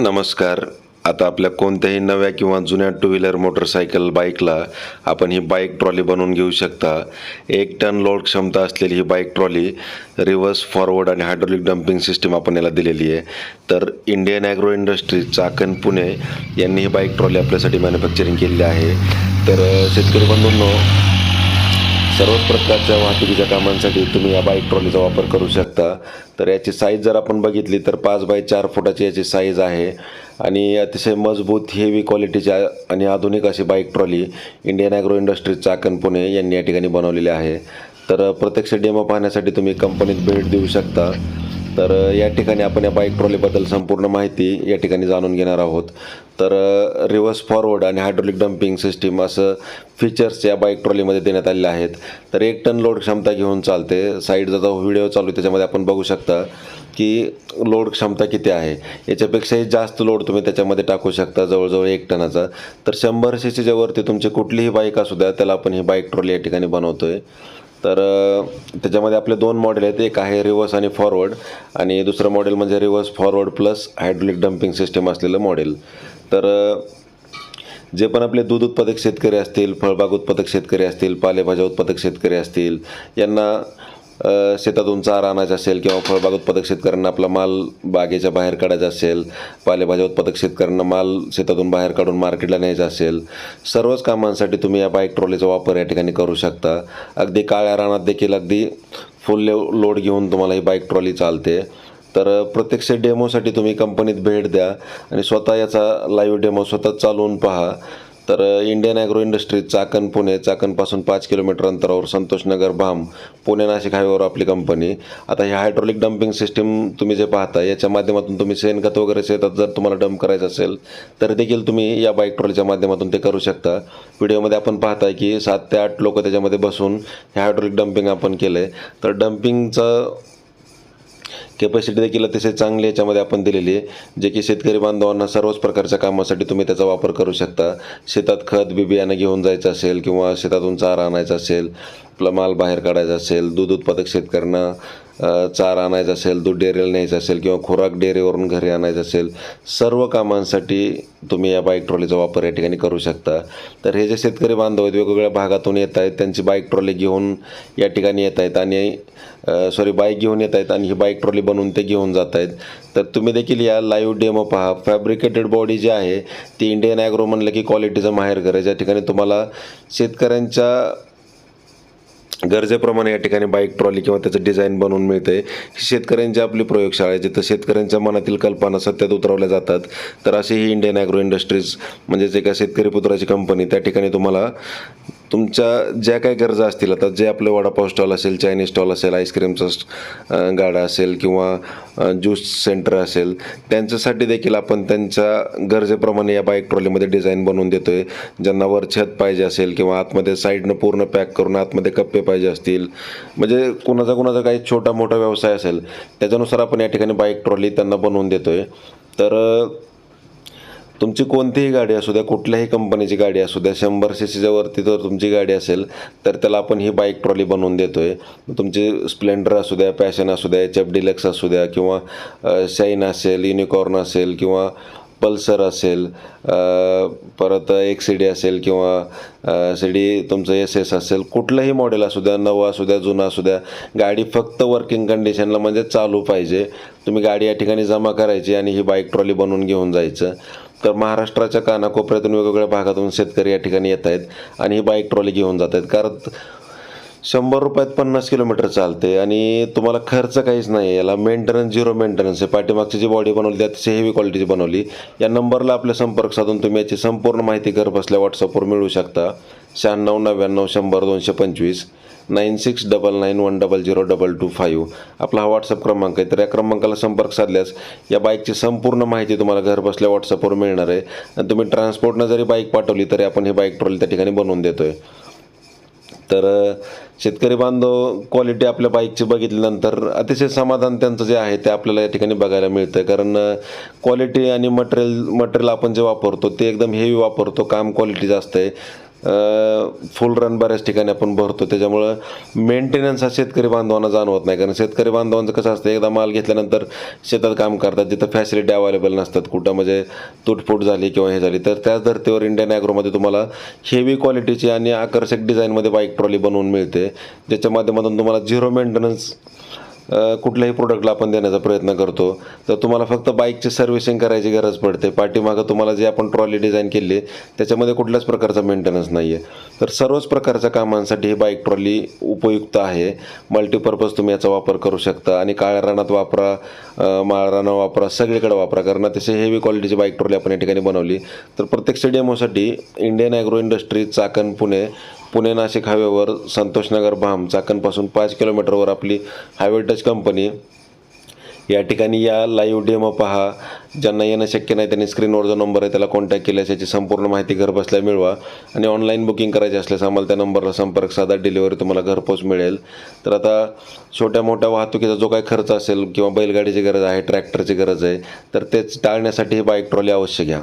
नमस्कार. आता आपल्या कोणत्याही नव्या किंवा जुन्या टू व्हीलर मोटरसायकल बाईकला आपण ही बाईक ट्रॉली बनवून घेऊ शकता. एक टन लोड क्षमता असलेली ही बाईक ट्रॉली रिव्हर्स फॉरवर्ड आणि हायड्रोलिक डम्पिंग सिस्टीम आपण याला दिलेली आहे. तर Indian agro industry Chakan Pune यांनी ही बाईक ट्रॉली आपल्यासाठी मॅन्युफॅक्चरिंग केलेली आहे. तर शेतकरी बंधूंनो सर्वच प्रकारच्या वाहतुकीच्या कामांसाठी तुम्ही या बाईक ट्रॉलीचा वापर करू शकता. तर याची साईज जर आपण बघितली तर पाच बाय चार फुटाची याची साईज आहे. आणि अतिशय मजबूत हेवी क्वालिटीची आणि आधुनिक अशी bike trolley Indian agro industries Chakan Pune यांनी या ठिकाणी बनवलेली आहे. तर प्रत्यक्ष डेमो पाहण्यासाठी तुम्ही कंपनीत भेट देऊ शकता. तर या ठिकाणी आपण या बाईक ट्रॉलीबद्दल संपूर्ण माहिती या ठिकाणी जाणून घेणार आहोत. तर रिव्हर्स फॉरवर्ड आणि हायड्रोलिक डम्पिंग सिस्टीम असं फीचर्स या बाईक ट्रॉलीमध्ये देण्यात आलेले आहेत. तर एक टन लोड क्षमता घेऊन चालते. साईडचा जो व्हिडिओ चालू आहे त्याच्यामध्ये आपण बघू शकता की लोड क्षमता किती आहे. याच्यापेक्षाही जास्त लोड तुम्ही त्याच्यामध्ये टाकू शकता जवळजवळ एक टनाचा. तर शंभर सी सीच्यावरती तुमची कुठलीही बाईक असू द्या त्याला आपण ही बाईक ट्रॉली या ठिकाणी बनवतो आहे तर त्याच्यामध्ये आपले दोन मॉडेल आहेत. एक आहे रिव्हर्स आणि फॉरवर्ड आणि दुसरं मॉडेल म्हणजे reverse forward plus hydraulic dumping system असलेलं मॉडेल तर जे पण आपले दूध उत्पादक शेतकरी असतील फळबाग उत्पादक शेतकरी असतील पालेभाज्या उत्पादक शेतकरी असतील यांना शेतातून चारा आणायचा असेल किंवा फळबाग उत्पादक शेतकऱ्यांना आपला माल बागेच्या बाहेर काढायचा असेल पालेभाज्या उत्पादक शेतकऱ्यांना माल शेतातून बाहेर काढून मार्केटला न्यायचा असेल सर्वच कामांसाठी तुम्ही या बाईक ट्रॉलीचा वापर या ठिकाणी करू शकता. अगदी काळ्या रानात देखील अगदी फुल लोड घेऊन तुम्हाला ही बाईक ट्रॉली चालते. तर प्रत्यक्ष डेमोसाठी तुम्ही कंपनीत भेट द्या आणि स्वतः याचा लाईव्ह डेमो स्वतः चालवून पहा. तर Indian agro industries Chakan Pune चाकणपासून पाच किलोमीटर अंतरावर संतोषनगर भाम पुणे नाशिक हायवेवर आपली कंपनी आता ही हायड्रोलिक डम्पिंग सिस्टीम तुम्ही जे पाहता याच्या माध्यमातून तुम्ही शेणखत वगैरे शेतात जर तुम्हाला डंप करायचं असेल तर देखील तुम्ही या बाईक ट्रॉलीच्या माध्यमातून ते करू शकता. व्हिडिओमध्ये आपण पाहताय की सात ते आठ लोक त्याच्यामध्ये बसून हे हायड्रोलिक डम्पिंग आपण केलं आहे तर डम्पिंगचं कॅपॅसिटी देखील अतिशय चांगली याच्यामध्ये आपण दिलेली आहे. जे की शेतकरी बांधवांना सर्वच प्रकारच्या कामासाठी तुम्ही त्याचा वापर करू शकता. शेतात खत बी बियाणं घेऊन जायचं असेल किंवा शेतातून चारा आणायचा असेल आपला माल बाहेर काढायचा असेल दूध उत्पादक शेतकऱ्यांना चारा आणायचा असेल दूध डेअरीला न्यायचं असेल किंवा खुराक डेअरीवरून घरी आणायचं असेल सर्व कामांसाठी तुम्ही या बाईक ट्रॉलीचा वापर या ठिकाणी करू शकता. तर हे जे शेतकरी बांधव आहेत वेगवेगळ्या भागातून येत आहेत त्यांची बाईक ट्रॉली घेऊन या ठिकाणी येत आहेत आणि सॉरी बाईक घेऊन येत आहेत आणि ही बाईक ट्रॉली बनवून ते घेऊन जात आहेत. तर तुम्ही देखील या लाईव्ह डेमो पहा. फॅब्रिकेटेड बॉडी जी आहे ती इंडियन ॲग्रो म्हणलं की क्वालिटीचं माहेर आहे. ज्या ठिकाणी तुम्हाला शेतकऱ्यांच्या गरजेप्रमाणे या ठिकाणी बाईक ट्रॉली किंवा त्याचं डिझाईन बनवून मिळते. ही शेतकऱ्यांची आपली प्रयोगशाळा आहे जिथं शेतकऱ्यांच्या मनातील कल्पना सत्यात उतरवल्या जातात. तर अशी ही इंडियन ॲग्रो इंडस्ट्रीज म्हणजेच एका शेतकरी पुत्राची कंपनी त्या ठिकाणी तुम्हाला तुमच्या ज्या काही गरजा असतील आता जे आपलं वडापाव स्टॉल असेल चायनीज स्टॉल असेल आईस्क्रीमचा गाडा असेल किंवा ज्यूस सेंटर असेल त्यांच्यासाठी देखील आपण त्यांच्या गरजेप्रमाणे या बाईक ट्रॉलीमध्ये डिझाईन बनवून देतो आहे ज्यांना वर छत पाहिजे असेल किंवा आतमध्ये साईडनं पूर्ण पॅक करून आतमध्ये कप्पे पाहिजे असतील म्हणजे कुणाचा कुणाचा काही छोटा मोठा व्यवसाय असेल त्याच्यानुसार आपण या ठिकाणी बाईक ट्रॉली त्यांना बनवून देतो आहे तर तुमची कोणतीही गाडी असू द्या कुठल्याही कंपनीची गाडी असू द्या शंभर सी सीच्या वरती जर तुमची गाडी असेल तर त्याला आपण ही बाईक ट्रॉली बनवून देतो आहे तुमची स्प्लेंडर असू द्या पॅशन असू द्या एच एफ डिलक्स असू द्या किंवा शाईन असेल युनिकॉर्न असेल किंवा पल्सर असेल परत एक्स सी डी असेल किंवा सी डी तुमचं एस एस असेल कुठलंही मॉडेल असू द्या नवं असू द्या जुनं असू द्या गाडी फक्त वर्किंग कंडिशनला म्हणजे चालू पाहिजे. तुम्ही गाडी या ठिकाणी जमा करायची आणि ही बाईक ट्रॉली बनवून घेऊन जायचं. तर महाराष्ट्राच्या कानाकोपऱ्यातून वेगवेगळ्या भागातून शेतकरी या ठिकाणी येत आहेत आणि ही बाईक ट्रॉली घेऊन जात आहेत. कारण शंभर रुपयात पन्नास किलोमीटर चालते आणि तुम्हाला खर्च काहीच नाही याला मेंटेनन्स झिरो मेंटेनन्स आहे. पाठीमागची जी बॉडी बनवली ती अतिशय हेवी क्वालिटीची बनवली. या नंबरला आपल्या संपर्क साधून तुम्ही याची संपूर्ण माहिती घर बसल्या व्हॉट्सअपवर मिळू शकता. शहाण्णव नव्याण्णव शंभर दोनशे पंचवीस nine six double nine one double zero double two five आपला हा व्हॉट्सअप क्रमांक आहे. तर या क्रमांकाला संपर्क साधल्यास या बाईकची संपूर्ण माहिती तुम्हाला घर बसल्या व्हॉट्सअपवर मिळणार आहे. आणि तुम्ही ट्रान्सपोर्टनं जरी बाईक पाठवली तरी आपण ही बाईक ट्रॉली त्या ठिकाणी बनवून देतो आहे तर शेतकरी बांधव क्वालिटी आपल्या बाईकची बघितल्यानंतर अतिशय समाधान त्यांचं जे आहे ते आपल्याला या ठिकाणी बघायला मिळतं कारण क्वालिटी आणि मटेरियल मटेरियल आपण जे वापरतो ते एकदम हेवी वापरतो काम क्वालिटी जास्त आहे. फुल रन बऱ्याच ठिकाणी आपण भरतो. त्याच्यामुळं मेंटेनन्स हा शेतकरी बांधवांना जाणवत नाही. कारण शेतकरी बांधवांचं कसं असतं एकदा माल घेतल्यानंतर शेतात काम करतात जिथं फॅसिलिटी अवेलेबल नसतात कुठं म्हणजे तुटफूट झाली किंवा हे झाली तर त्याच धर्तीवर इंडियन ॲग्रोमध्ये तुम्हाला हेवी क्वालिटीची आणि आकर्षक डिझाईनमध्ये बाईक ट्रॉली बनवून मिळते. ज्याच्या माध्यमातून तुम्हाला झिरो मेंटेनन्स कुठल्याही प्रोडक्टला आपण देण्याचा प्रयत्न करतो. तर तुम्हाला फक्त बाईकची सर्व्हिसिंग करायची गरज पडते. पाठीमागं तुम्हाला जे आपण ट्रॉली डिझाईन केली त्याच्यामध्ये कुठल्याच प्रकारचा मेंटेनन्स नाही आहे तर सर्वच प्रकारच्या कामांसाठी ही बाईक ट्रॉली उपयुक्त आहे. मल्टीपर्पज तुम्ही याचा वापर करू शकता आणि काळ्या रानात वापरा माळ रानात वापरा सगळीकडे वापरा. कारण अतिशय हेवी क्वालिटीची बाईक ट्रॉली आपण या ठिकाणी बनवली. तर प्रत्येक स्टेडियमसाठी Indian agro industry Chakan Pune Pune Nashik हायवेवर संतोषनगर भाम चाकणपासून पाच किलोमीटरवर आपली हायवे टच कंपनी. या ठिकाणी या लाईव्ह डेमो पहा. ज्यांना येणं शक्य नाही त्यांनी स्क्रीनवर जो नंबर आहे त्याला कॉन्टॅक्ट केल्यास याची संपूर्ण माहिती घरबसल्या मिळवा. आणि ऑनलाईन बुकिंग करायची असल्यास आम्हाला त्या नंबरला संपर्क साधा. डिलिव्हरी तुम्हाला घरपोच मिळेल. तर आता छोट्या मोठ्या वाहतुकीचा जो काही खर्च असेल किंवा बैलगाडीची गरज आहे ट्रॅक्टरची गरज आहे तर तेच टाळण्यासाठी ही बाईक ट्रॉली अवश्य घ्या.